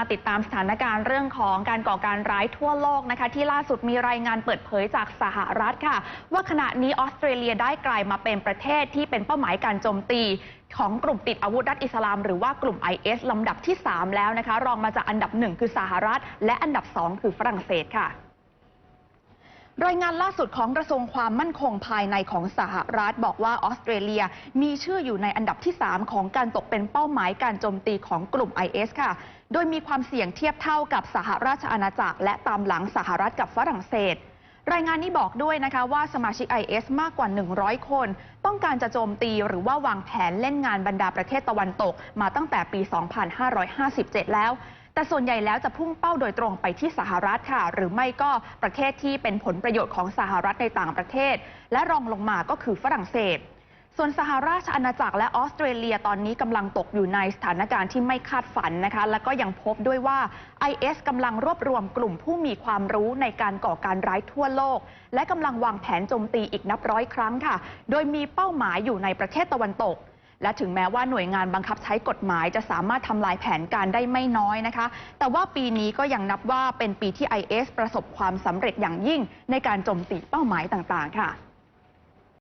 มาติดตามสถานการณ์เรื่องของการก่อการร้ายทั่วโลกนะคะที่ล่าสุดมีรายงานเปิดเผยจากสหรัฐค่ะ ว่าขณะนี้ออสเตรเลียได้กลายมาเป็นประเทศที่เป็นเป้าหมายการโจมตีของกลุ่มติดอาวุธรัฐอิสลาม หรือว่ากลุ่ม IS ลำดับที่ 3 แล้วนะคะ รองมาจากอันดับ 1 คือสหรัฐ และอันดับ 2 คือฝรั่งเศสค่ะ รายงานล่าสุดของกระทรวงความมั่นคงภายในของสหรัฐบอกว่าออสเตรเลียมีชื่ออยู่ในอันดับที่ 3 ของการตกเป็นเป้าหมายการโจมตีของกลุ่ม IS ค่ะ โดยมีความเสี่ยงเทียบเท่ากับสหราชอาณาจักร และตามหลังสหรัฐกับฝรั่งเศส รายงานนี้บอกด้วยนะคะว่าสมาชิก IS มากกว่า 100 คน ต้องการจะโจมตีหรือว่าวางแผนเล่นงานบรรดาประเทศตะวันตก มาตั้งแต่ปี 2557 แล้ว แต่ส่วนใหญ่แล้วจะพุ่งเป้าโดยตรงไปที่สหรัฐค่ะ หรือไม่ก็ประเทศที่เป็นผลประโยชน์ของสหรัฐในต่างประเทศ และรองลงมาก็คือฝรั่งเศส ส่วนสหราชอาณาจักรและออสเตรเลียตอนนี้กำลังตกอยู่ในสถานการณ์ที่ไม่คาดฝันนะคะ แล้วก็ยังพบด้วยว่า IS กำลังรวบรวมกลุ่มผู้มีความรู้ในการก่อการร้ายทั่วโลก และกำลังวางแผนโจมตีอีกนับร้อยครั้งค่ะ โดยมีเป้าหมายอยู่ในประเทศตะวันตก และถึงแม้ว่าหน่วยงานบังคับใช้กฎหมายจะสามารถทำลายแผนการได้ไม่น้อยนะคะ แต่ว่าปีนี้ก็ยังนับว่าเป็นปีที่ IS ประสบความสำเร็จอย่างยิ่งในการโจมตีเป้าหมายต่างๆ ค่ะ